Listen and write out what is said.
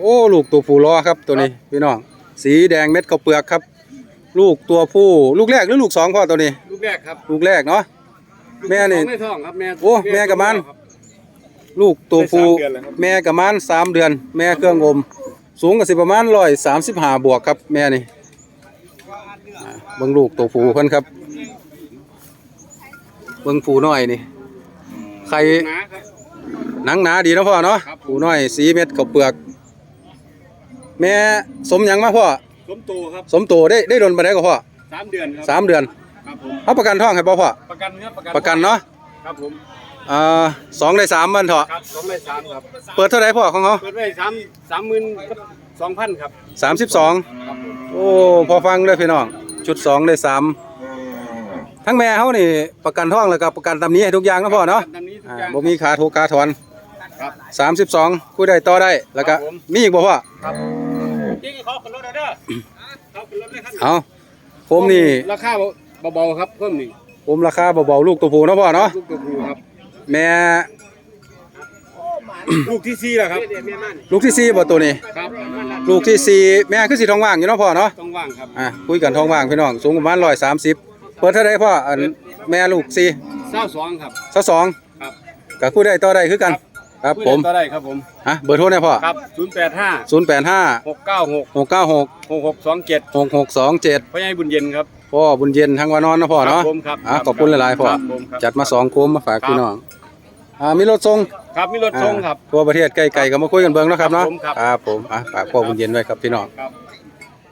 โอ้ลูกตัวผู้ล้อครับตัวนี้พี่น้องสีแดงเม็ดข้าวเปลือกครับ ลูกตัวผู้ลูกแรกหรือลูกสองพ่อตัวนี้ ลูกแรกครับลูกแรกเนาะแม่นี่ท้องในท้องครับแม่โอ้แม่กับมัน ลูกตัวผู้ได้สามเดือนแล้วครับแม่กับมันสามเดือน แม่เครื่องอมสูงกับสิประมาณร้อยสามสิบห้าบวกครับ แม่นี่อ่าเบิ่งลูกตัวผู้เพิ่นครับเบิ่งผู้น้อยนี่ไข่หนาครับหนังหนาดีเนาะพ่อเนาะครับผู้น้อยสีเม็ดข้าวเปลือก แม่สมหยังมาพ่อ สมโตครับสมโตได้ได้โดนไปได้ก็พ่อสามเดือนครับสามเดือนครับผมเอาประกันท้องให้บ่พ่อ ประกันครับประกันประกันเนาะครับผมอ่าสองได้สามมันเถอะครับสองได้สามครับเปิดเท่าไหร่พ่อของเขาเปิดไว้สามสามหมื่นสองพันครับสามสิบสองครับผมโอ้พอฟังเลยพี่น้องชุดสองได้สามทั้งแม่เขานี่ประกันท้องแล้วก็ประกันตำหนี้ให้ทุกอย่างนะพ่อเนาะตามนี้ทุกอ่าอย่างบ่มีขาถูกขาถอน ครับ สามสิบสองคุยได้ต่อได้แล้วก็ครับผม Dạ. มีอีกบ่พ่อครับจริงเขาขึ้นรถเด้อเขาขึ้นรถเลยครับเอาผมนี่ราคาเบาๆครับเพิ่มนี่ผมราคาเบาๆลูกตัวผู้เนาะพ่อเนาะลูกตัวผู้ครับ แม่ลูกที่สี่แล้วครับลูกที่สี่บ่ตัวนี้ ครับลูกที่สี่แม่คือสีทองว่างอยู่เนาะพ่อเนาะต้องว่างครับอะคุยกันทองว่างพี่น้องสูงประมาณร้อยสามสิบเปิดเท่าไรพ่ออันแม่ลูกสี่เศร้าสองครับซะสองครับกับคุยได้ต่อได้คือกัน ครับ ผม ก็ได้ครับผมอะเบอร์โทรเนี่ยพ่อครับศูนย์แปดห้าศูนย์แปดห้าหกเก้าหกหกเก้าหกหกหกสองเจ็ดหกหกสองเจ็ดพ่อใหญ่บุญเย็นครับพ่อบุญเย็นทางวานอนนะพ่อเนาะครับผมครับอะขอบคุณหลายๆพ่อครับผมครับจัดมาสองโคมมาฝากพี่น้องอ่ามีรถส่งครับมีรถส่งครับอ่าทั่วประเทศใกล้ๆก็มาคุยกันเบิ่งเนาะครับเนาะครับผมครับครับผมอะฝากพ่อบุญเย็นไว้ครับพี่น้องครับ